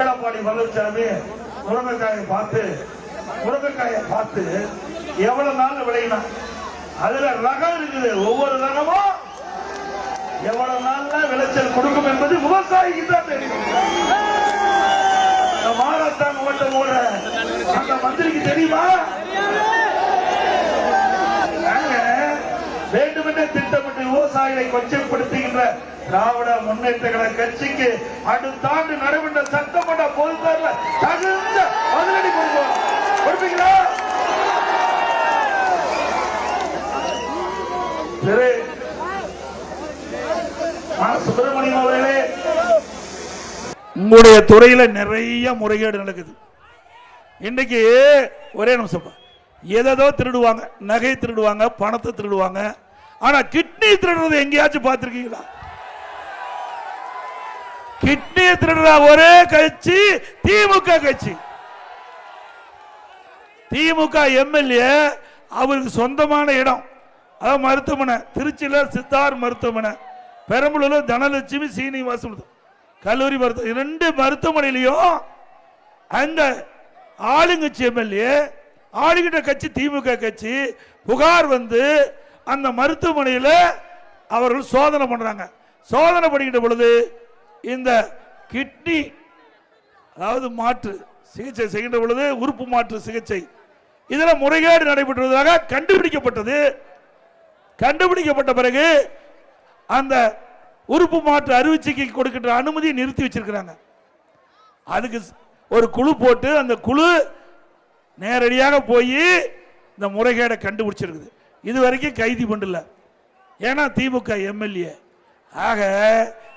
எடப்பாடி பழனிசாமி முருங்கைக்காயை பார்த்து முருங்கைக்காயை பார்த்து எவ்வளவு நாள் விளையினா? அதுல ரகம் இருக்குது. ஒவ்வொரு ரகமும் எவ்வளவு நாள்ல விளைச்சல் கொடுக்கும் என்பது விவசாயிக்கு தான் தெரியும். இந்த மாரத்தான் ஓட்டம் ஓட அந்த மந்திரிக்கு தெரியுமா? வேண்டுமென்றே திட்டமிட்டு விவசாயிகளை கொச்சைப்படுத்துகின்ற திராவிட முன்னேற்ற கழக கட்சிக்கு அடுத்த ஆண்டு நடைபெற்ற சட்டமன்ற பொதுத்தேர்தல தகுந்த பதிலடி கொடுப்போம். கொடுப்பீங்களா? திரு சுப்பிரமணியம் அவர்களே உங்களுடைய துறையில நிறைய முறைகேடு நடக்குது. இன்னைக்கு ஒரே நிமிஷம். பா. எதோ திருடுவாங்க நகை திருடுவாங்க பணத்தை திருடுவாங்க ஆனா கிட்னி திருடுறது எங்கேயாச்சும் பார்த்துருக்கீங்களா? கிட்னி திருடுற ஒரே கட்சி திமுக கட்சி. திமுக எம்எல்ஏ அவருக்கு சொந்தமான இடம். அதாவது மருத்துவமனை. திருச்சியில் சித்தார் மருத்துவமனை. பெரம்பலூரில் தனலட்சுமி சீனிவாசன் கல்லூரி மருத்துவ ரெண்டு மருத்துவமனையிலையும் அந்த ஆளுங்கட்சி எம்எல்ஏ ஆளுகிட்ட கட்சி திமுக கட்சி புகார் வந்து அந்த மருத்துவமனையில் அவர்கள் சோதனை பண்ணுறாங்க சோதனை பண்ணிக்கிட்ட பொழுது இந்த கிட்னி அதாவது மாற்று சிகிச்சை செய்கின்ற பொழுது உறுப்பு மாற்று சிகிச்சை. இதில் முறைகேடு நடைபெற்றுவதாக கண்டுபிடிக்கப்பட்டது. கண்டுபிடிக்கப்பட்ட பிறகு அந்த உறுப்பு மாற்று அறுவை கொடுக்கின்ற அனுமதியை நிறுத்தி வச்சிருக்கிறாங்க. அதுக்கு ஒரு குழு போட்டு அந்த குழு நேரடியாக போய் இந்த முறைகேடை கண்டுபிடிச்சிருக்குது. இது வரைக்கும் கைதி பண்ணல ஏன்னா திமுக எம்எல்ஏ. ஆக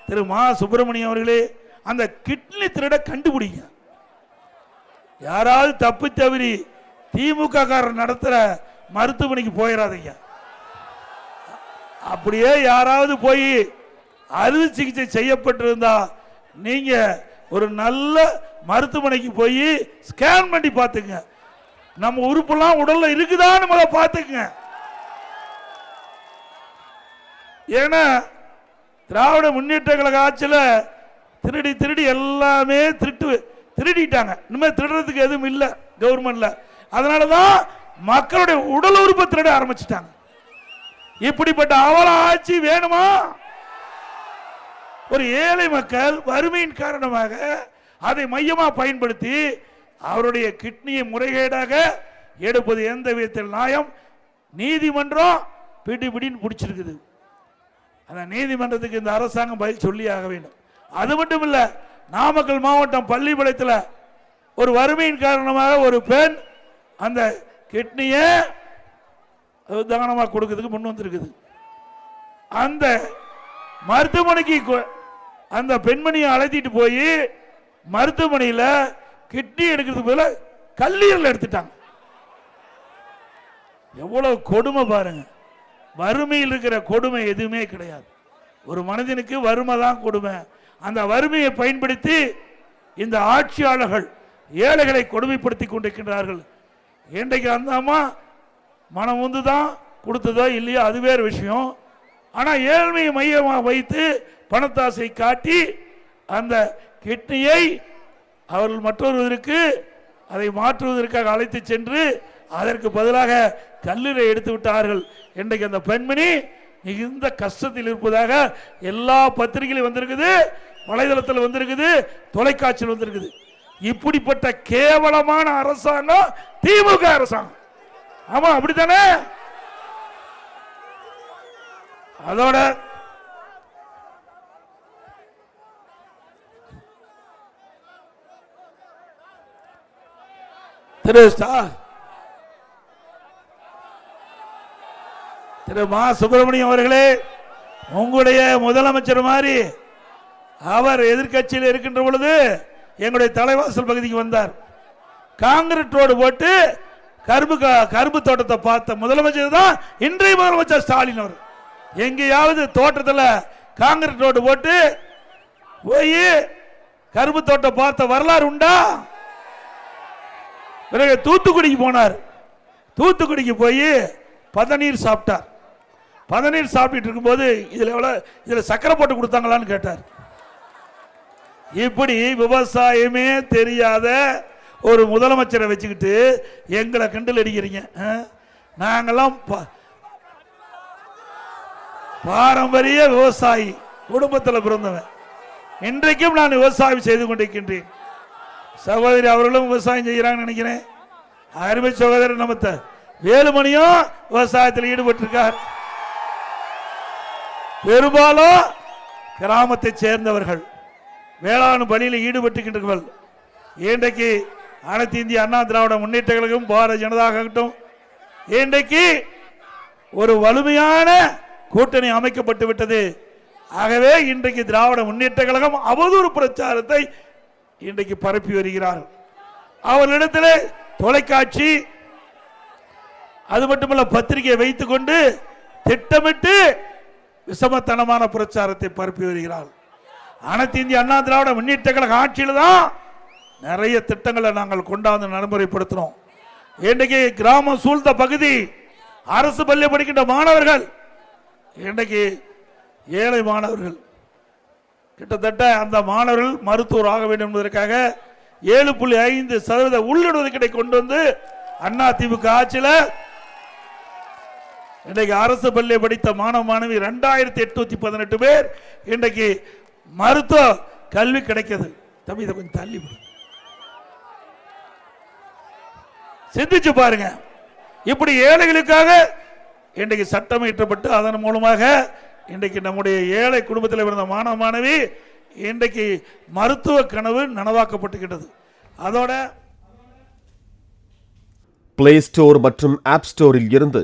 திரு மா சுப்பிரமணியம் அவர்களே அந்த கிட்னி திருட கண்டுபிடிங்க. யாராவது தப்பு தவறி திமுக காரர் நடத்துகிற மருத்துவமனைக்கு போயிடாதீங்க அப்படியே யாராவது போய் அறுவை சிகிச்சை செய்யப்பட்டிருந்தா நீங்க ஒரு நல்ல மருத்துவமனைக்கு போய் ஸ்கேன் பண்ணி பார்த்துங்க நம்ம உறுப்புலாம் உடல்ல இருக்குதான்னு முதல்ல பார்த்துக்குங்க. ஏன்னா திராவிட முன்னேற்ற கழக ஆட்சியில் திருடி திருடி எல்லாமே திருட்டு திருடிட்டாங்க. இனிமேல் திருடுறதுக்கு எதுவும் இல்லை கவர்மெண்ட்ல அதனால தான் மக்களுடைய உடல் உறுப்பை திருட ஆரம்பிச்சிட்டாங்க. இப்படிப்பட்ட அவல ஆட்சி வேணுமா? ஒரு ஏழை மக்கள் வறுமையின் காரணமாக அதை மையமாக பயன்படுத்தி அவருடைய கிட்னியை முறைகேடாக எடுப்பது எந்த விதத்தில் நியாயம். நீதிமன்றம் பிடி பிடின்னு பிடிச்சிருக்குது. அந்த நீதிமன்றத்துக்கு இந்த அரசாங்கம் பதில் சொல்லி ஆக வேண்டும். அது மட்டும் இல்லை நாமக்கல் மாவட்டம் பள்ளிப்பாளையத்தில் ஒரு வறுமையின் காரணமாக ஒரு பெண் அந்த கிட்னியை தானமாக கொடுக்கறதுக்கு முன் வந்திருக்குது. அந்த மருத்துவமனைக்கு அந்த பெண்மணியை அழைத்திட்டு போய் மருத்துவமனையில் கிட்னி எடுக்கிறதுக்கு பதிலா கல்லீரல் எடுத்துட்டாங்க. எவ்வளவு கொடுமை பாருங்க. வறுமையில் இருக்கிற கொடுமை எதுவுமே கிடையாது. ஒரு மனிதனுக்கு வறுமை தான் கொடுமை. அந்த வறுமையை பயன்படுத்தி இந்த ஆட்சியாளர்கள் ஏழைகளை கொடுமைப்படுத்தி கொண்டிருக்கின்றார்கள். இன்றைக்கு அந்த அம்மா மனம் வந்து தான் கொடுத்ததோ இல்லையோ அது வேறு விஷயம். ஆனால் ஏழ்மையை மையமாக வைத்து பணத்தாசை காட்டி அந்த கிட்னியை அவர்கள் மற்றொருவருக்கு அதை மாற்றுவதற்காக அழைத்து சென்று அதற்கு பதிலாக கல்லீரை எடுத்து விட்டார்கள். இன்றைக்கு அந்த பெண்மணி மிகுந்த கஷ்டத்தில் இருப்பதாக எல்லா பத்திரிகையிலும் வந்திருக்குது வலைதளத்தில் வந்திருக்குது தொலைக்காட்சியில் வந்திருக்குது. இப்படிப்பட்ட கேவலமான அரசாங்கம் திமுக அரசாங்கம். ஆமா அப்படித்தானே? அதோட திரு திரு மா சுப்பிரமணியம் அவர்களே உங்களுடைய முதலமைச்சர் மாதிரி அவர் எதிர்க்கட்சியில் இருக்கின்ற பொழுது எங்களுடைய தலைவாசல் பகுதிக்கு வந்தார். காங்கிரட் ரோடு போட்டு கரும்பு கா- கரும்பு தோட்டத்தை பார்த்த முதலமைச்சர் தான் இன்றைய முதலமைச்சர் ஸ்டாலின் அவர். எங்கேயாவது தோட்டத்தில் காங்கிரட் ரோடு போட்டு போய் கரும்பு தோட்டம் பார்த்த வரலாறு உண்டா? பிறகு தூத்துக்குடிக்கு போனார். தூத்துக்குடிக்கு போய் பதநீர் சாப்பிட்டார். பதநீர் சாப்பிட்டுட்டு இருக்கும்போது இதில் எவ்வளோ இதில் சக்கரை போட்டு கொடுத்தாங்களான்னு கேட்டார். இப்படி விவசாயமே தெரியாத ஒரு முதலமைச்சரை வச்சுக்கிட்டு எங்களை கிண்டல் அடிக்கிறீங்க நாங்கள்லாம் நாங்கெல்லாம் பாரம்பரிய விவசாயி குடும்பத்தில் பிறந்தவன். இன்றைக்கும் நான் விவசாயம் செய்து கொண்டிருக்கின்றேன். சகோதரி அவர்களும் விவசாயம் செய்கிறாங்கன்னு நினைக்கிறேன். அருமை சகோதரர் நம்ம வேலுமணியும் விவசாயத்தில் ஈடுபட்டிருக்கார். பெரும்பாலும் கிராமத்தைச் சேர்ந்தவர்கள் வேளாண் பணியில் ஈடுபட்டுகின்றவர்கள் இன்றைக்கு அனைத்து இந்திய அண்ணா திராவிட முன்னேற்ற கழகம் பாரதிய ஜனதா ஆகட்டும் இன்றைக்கு ஒரு வலிமையான கூட்டணி அமைக்கப்பட்டு விட்டது. ஆகவே இன்றைக்கு திராவிட முன்னேற்ற கழகம் அவதூறு பிரச்சாரத்தை இன்றைக்கு பரப்பி வருகிறார்கள் அவர்களிடத்தில் தொலைக்காட்சி அது மட்டுமல்ல பத்திரிகையை வைத்துக்கொண்டு திட்டமிட்டு விஷமத்தனமான பிரச்சாரத்தை பரப்பி வருகிறாள் அனைத்து இந்திய அண்ணா திராவிட முன்னேற்ற கழக ஆட்சியில் தான் நிறைய திட்டங்களை நாங்கள் கொண்டாந்து நடைமுறைப்படுத்தினோம். இன்றைக்கு கிராமம் சூழ்ந்த பகுதி அரசு பள்ளி படிக்கின்ற மாணவர்கள் இன்றைக்கு ஏழை மாணவர்கள் கிட்டத்தட்ட அந்த மாணவர்கள் மருத்துவர் ஆக வேண்டும் என்பதற்காக ஏழு புள்ளி ஐந்து சதவீத உள்ளிடுவதற்கிடை கொண்டு வந்து அண்ணா திமுக ஆட்சியில் இன்றைக்கு அரசு பள்ளி படித்த மாணவ மாணவி ரெண்டாயிரத்தி எட்நூத்தி பதினெட்டு பேர் இன்றைக்கு மருத்துவ கல்வி கிடைக்கிறது தம்பி இதை கொஞ்சம் தள்ளி சிந்திச்சு பாருங்க. இப்படி ஏழைகளுக்காக இன்றைக்கு சட்டம் இயற்றப்பட்டு அதன் மூலமாக இன்றைக்கு நம்முடைய ஏழை குடும்பத்தில் இருந்த மாணவ மாணவி இன்றைக்கு மருத்துவ கனவு நனவாக்கப்பட்டுகின்றது. அதோட பிளே ஸ்டோர் மற்றும் ஆப் ஸ்டோரில் இருந்து